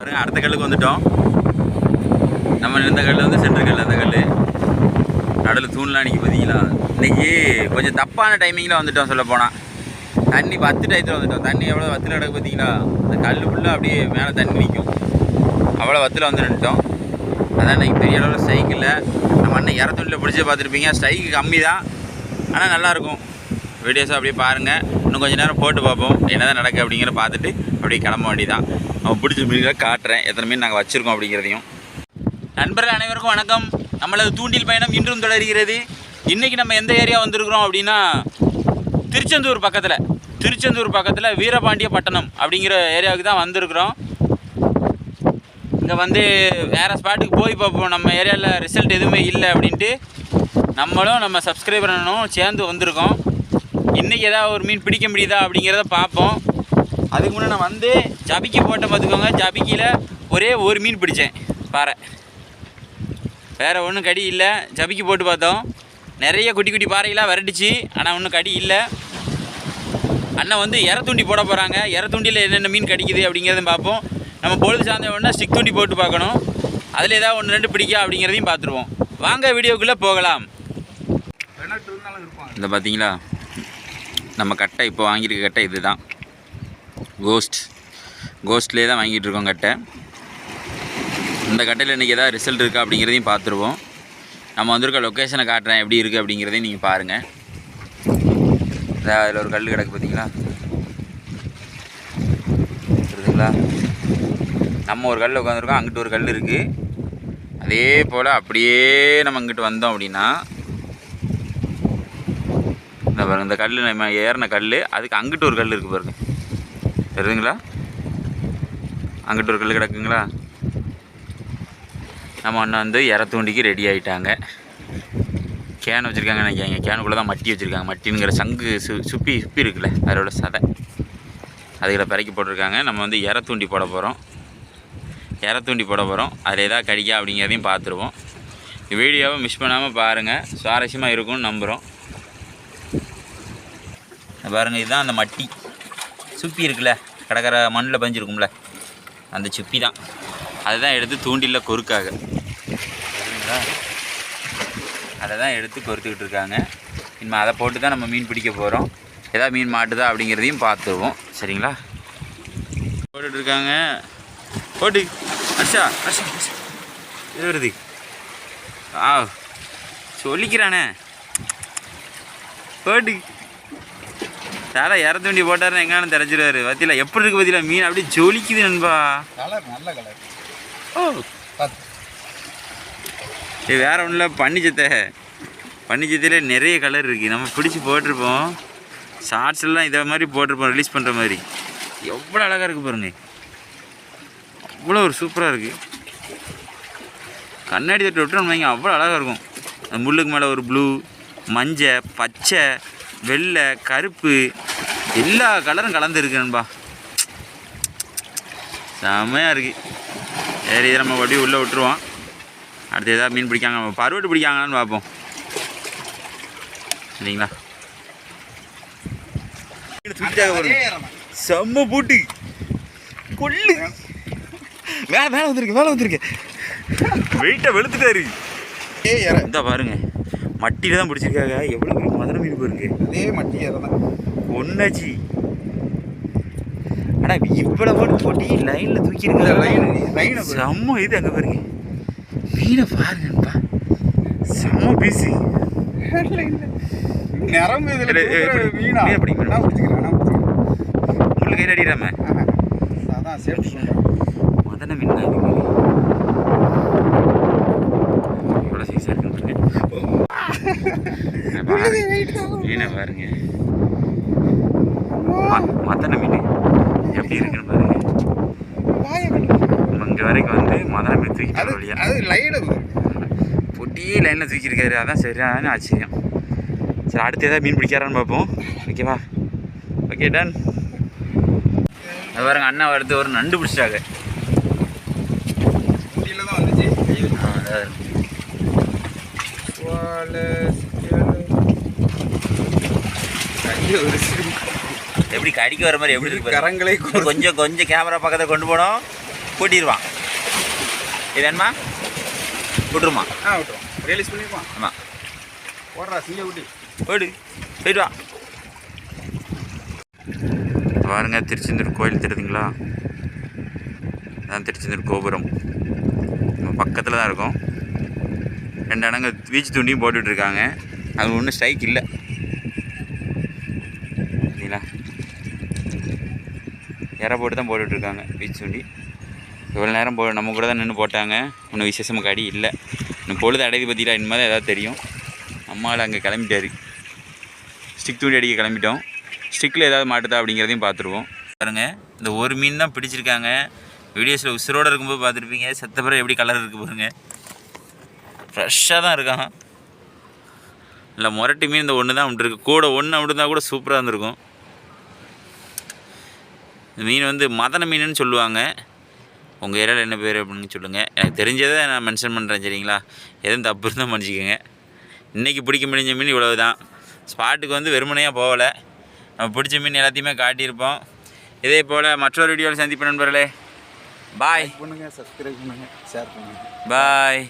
பாருங்க அடுத்த கல்லுக்கு வந்துட்டோம். நம்ம இருந்த கல் வந்து சென்ற கல் அந்த கல் நடுவில் தூண்லாம் நிற்கி பார்த்தீங்களா இன்னைக்கு கொஞ்சம் தப்பான டைமிங்கில் வந்துட்டோம் சொல்ல போனால் தண்ணி பத்து டயத்தில் வந்துட்டோம். தண்ணி எவ்வளோ வத்தில் கிடக்கு பார்த்தீங்களா அந்த கல் ஃபுல்லாக அப்படியே மேலே தண்ணி நிற்கும் அவ்வளோ வத்தில் வந்து நின்றுட்டோம் அதான் இன்றைக்கி பெரிய அளவில் ஸ்ட்ரைக்கில் நம்ம அண்ணன் இறத்துள்ள பிடிச்சி பார்த்துருப்பீங்க. ஸ்ட்ரைக்கு கம்மி தான் ஆனால் நல்லாயிருக்கும் வீடியோஸாக அப்படியே பாருங்கள் இன்னும் கொஞ்சம் நேரம் போட்டு பார்ப்போம் என்னதான் நடக்குது அப்படிங்கிற பார்த்துட்டு அப்படியே கிளம்ப வேண்டியதான் நம்ம பிடிச்ச மீன்களை காட்டுறேன். எத்தனை மீன் நாங்கள் வச்சுருக்கோம் அப்படிங்கிறதையும். நண்பர்கள் அனைவருக்கும் வணக்கம். நம்மளது தூண்டில் பயணம் இன்றும் தொடர்கிறது. இன்றைக்கி நம்ம எந்த ஏரியா வந்திருக்கிறோம் அப்படின்னா திருச்செந்தூர் பக்கத்தில். திருச்செந்தூர் பக்கத்தில் வீரபாண்டிய பட்டணம் அப்படிங்கிற ஏரியாவுக்கு தான் வந்திருக்கிறோம். இங்கே வந்து வேறு ஸ்பாட்டுக்கு போய் பார்ப்போம். நம்ம ஏரியாவில் ரிசல்ட் எதுவுமே இல்லை அப்படின்ட்டு. நம்மளும் நம்ம சப்ஸ்கிரைபரனும் சேர்ந்து வந்திருக்கோம். இன்றைக்கி ஏதாவது ஒரு மீன் பிடிக்க முடியுதா அப்படிங்கிறத பார்ப்போம். அதுக்கு முன்னே நான் வந்து ஜபிக்கி போட்டேன் பார்த்துக்கோங்க. ஜபிக்கியில் ஒரே ஒரு மீன் பிடிச்சேன். பாறை. வேறு ஒன்றும் கடி இல்லை. ஜபிக்கி போட்டு பார்த்தோம். நிறைய குட்டி குட்டி பாறைகளாக விரட்டுச்சு. ஆனால் ஒன்றும் கடி இல்லை. அண்ணன் வந்து இற தூண்டி போட போகிறாங்க இற தூண்டியில் என்னென்ன மீன் கிடைக்குது அப்படிங்கிறத பார்ப்போம். நம்ம பொழுது சார்ந்த உடனே ஸ்டிக் தூண்டி போட்டு பார்க்கணும். அதில் ஏதாவது ஒன்று ரெண்டு பிடிக்கா அப்படிங்கிறதையும் பார்த்துருவோம். வாங்க வீடியோக்குள்ளே போகலாம். இந்த பார்த்தீங்களா? நம்ம கட்டை இப்போ வாங்கியிருக்க கட்டை இதுதான். கோஸ்ட் கோஸ்ட்லேயே தான் வாங்கிட்டு இருக்கோம் கட்டை. இந்த கட்டையில் இன்றைக்கி எதாவது ரிசல்ட் இருக்கா அப்படிங்கிறதையும் பார்த்துருவோம். நம்ம வந்திருக்க லொக்கேஷனை காட்டுறேன் எப்படி இருக்குது அப்படிங்கிறதையும் நீங்கள் பாருங்கள் அதில் ஒரு கல் கிடக்கு பார்த்தீங்களா இருக்குதுங்களா நம்ம ஒரு கல் உட்காந்துருக்கோம் அங்கிட்டு ஒரு கல் இருக்குது அதே போல் அப்படியே நம்ம இங்கிட்டு வந்தோம் அப்படின்னா இந்த பாருங்க இந்த கல் நம்ம ஏறின கல் அதுக்கு அங்கிட்டு ஒரு கல் இருக்குது பாருங்க. தெரியுதுங்களா? அங்கிட்டு ஒரு கல் கிடக்குங்களா? நம்ம அண்ணன் வந்து இற தூண்டிக்கு ரெடி ஆகிட்டாங்க கேன் வச்சுருக்காங்க நினைக்காங்க கேனுக்குள்ளே தான் மட்டி வச்சுருக்காங்க. மட்டிங்கிற சங்கு சு சுப்பி சுப்பி இருக்குல்ல அதோட சதை. அதுகளை பிறக்கி போட்டிருக்காங்க. நம்ம வந்து இற தூண்டி போட போகிறோம் இற தூண்டி போட போகிறோம் அதில் எதாவது கடிக்கா அப்படிங்கிறதையும் பார்த்துருவோம். வீடியோவை மிஸ் பண்ணாமல் பாருங்கள் சுவாரஸ்யமாக இருக்கும்னு நம்புகிறோம் பாருங்கள் இதுதான் அந்த மட்டி. சுப்பி இருக்குல்ல கடற்கர மண்ணில் பஞ்சிருக்கும்ல அந்த சுப்பி தான். அதை எடுத்து தூண்டில கொறுக்காக. சரிங்களா? அதை தான் எடுத்து கொறுத்துக்கிட்டு இருக்காங்க. இனிமேல் அதை போட்டு தான் நம்ம மீன் பிடிக்க போகிறோம் எதாவது மீன் மாட்டுதா அப்படிங்கிறதையும் பார்த்துருவோம். சரிங்களா? போட்டுட்டு இருக்காங்க. போட்டு. அர்ஷா அர்ஷா அர்ஷா. இது வருது. ஆ சொல்லிக்கிறானே. போட்டு. தாரா இறத்து வண்டி போட்டாருன்னா எங்கானு தெரிஞ்சிருவாரு. பத்தியில எப்படி இருக்கு பத்தியில மீன் அப்படியே ஜொலிக்குது நண்பா. கலர் நல்ல கலர். ஓ. இது வேற ஒன்றும் இல்லை பன்னிச்சத்தை பன்னிச்சத்தையில் நிறைய கலர் இருக்குது நம்ம பிடிச்சி போட்டிருப்போம். ஷார்ட்ஸ் எல்லாம் இதை மாதிரி போட்டிருப்போம் ரிலீஸ் பண்ணுற மாதிரி. எவ்வளோ அழகாக இருக்குது பாருங்க. அவ்வளோ ஒரு சூப்பராக இருக்குது கண்ணாடி தட்டு விட்டுறோம் வைங்க அவ்வளோ அழகாக இருக்கும். அந்த முள்ளுக்கு மேலே ஒரு ப்ளூ மஞ்சள் பச்சை வெள்ளை கருப்பு எல்லா கலரும் கலந்துருக்கு நண்பா. செம்மையாக இருக்குது சரி இதை நம்ம அப்படியே உள்ளே விட்டுருவோம். அடுத்து எதாவது மீன் பிடிக்காங்க நம்ம பருவட்டு பிடிக்காங்களான்னு பார்ப்போம். சரிங்களா? செம்ம பூட்டு. கொள்ளு. மேலே மேலே வந்திருக்கு மேலே வந்திருக்கு. வெயிட்டை வெளுத்துட்டாரு. ஏ இந்த பாருங்க. மட்டியில் தான் பிடிச்சிருக்காங்க. எவ்வளோ மீன் மதுரை மீன் பாருங்க அதே மட்டி இற தான் ஒன்னாச்சு ஆனால் இவ்வளோ போட்டு போட்டி லைனில் இந்த தூக்கியிருக்காங்க லைன் லைனை செம்ம இது அங்கே பாருங்க. மீனை பாருங்கப்பா. செம்ம பீஸு நிரம்பு இதில் எப்படி? மீனா? மீன் எப்படி? நான் பிடிச்சிக்கிறேன் முள்ளு கையில் அடிக்கிறாம. அதான் சேஃப்டி மதன மீன் தான் எவ்வளோ சைஸாக இருக்குன்னு. மீனை பாருங்க. ம- மதன மீன். எப்படி இருக்குன்னு பாருங்க. இங்கே வரைக்கும் வந்து மதன மீன் அது தூக்கிட்டு வழியா பொட்டியே லைனில் தூக்கியிருக்காரு. அதான் சரியான ஆச்சரியம். சரி அடுத்து ஏதாவது மீன் பிடிக்கிறான்னு பார்ப்போம். ஓகேவா ஓகே டன் அது பாருங்க அண்ணா அடுத்து ஒரு நண்டு பிடிச்சிட்டாங்க ஊட்டியில் தான் வந்துச்சு ஆ, அதான் இருக்கு. வாழை, சிக்கல். கையை உரிச்சு எப்படி கடிக்க வர மாதிரி எப்படி இருக்கு. கரங்களை கொஞ்சம் கொஞ்சம் கேமரா பக்கத்தில் கொண்டு போனோம். கூட்டிடுவான். இது என்னமா விட்டுருமா? ஆ விட்டுரும் ரிலீஸ் பண்ணிருப்பான் ஆமாம் ஓடுறா சிங்க குட்டி. ஓடு போயிட்டு வா. பாருங்க திருச்செந்தூர் கோயில் தெரியுதுங்களா? அதான் திருச்செந்தூர் கோபுரம். நம்ம பக்கத்தில் தான் இருக்கும். ரெண்டு அடங்க பீச் தூண்டியும் போட்டுட்ருக்காங்க. அது ஒன்றும் ஸ்ட்ரைக் இல்லை. சரிங்களா? இற போட்டு தான் போட்டுட்ருக்காங்க வீச்சு பீச் தூண்டி. இவ்வளோ நேரம் போ நம்ம கூட தான் நின்று போட்டாங்க. ஒன்றும் விசேஷமாக அடி இல்லை. இன்னும் பொழுது அடையுது பற்றிலாம் இனிமேல் தான் ஏதாவது தெரியும். அம்மாவில் அங்கே கிளம்பிட்டாரு. ஸ்டிக் தூண்டி அடிக்க கிளம்பிட்டோம். ஸ்டிக்கில் ஏதாவது மாட்டுதா அப்படிங்கிறதையும் பார்த்துருவோம். பாருங்கள் இந்த ஒரு மீன் தான் பிடிச்சிருக்காங்க. வீடியோஸில் உசுரோடு இருக்கும்போது பார்த்துருப்பீங்க. செத்தப்பறம் எப்படி கலர் இருக்குது பாருங்கள் ஃப்ரெஷ்ஷாக தான் இருக்கான். இல்லை முரட்டு மீன் இந்த ஒன்று தான் இருக்கு. கூட ஒன்று அப்படி இருந்தால் கூட சூப்பராக இருந்திருக்கும். இந்த மீன் வந்து மதன மீனுன்னு சொல்லுவாங்க. உங்கள் ஏரியாவில் என்ன பேர் அப்படின்னு சொல்லுங்கள் எனக்கு தெரிஞ்சதை நான் மென்ஷன் பண்ணுறேன் சரிங்களா? எதுவும் தப்பு இருந்தால் மன்னிச்சிக்கோங்க. இன்றைக்கி பிடிக்க முடிஞ்ச மீன் இவ்வளவு தான் ஸ்பாட்டுக்கு வந்து வெறுமனையாக போகலை. நம்ம பிடிச்ச மீன் எல்லாத்தையுமே காட்டியிருப்போம். இதே போல் மற்றொரு வீடியோவில் சந்திப்பேன் நண்பர்களே. பாய் பண்ணுங்க சப்ஸ்கிரைப் பண்ணுங்க ஷேர் பண்ணுங்க. பாய்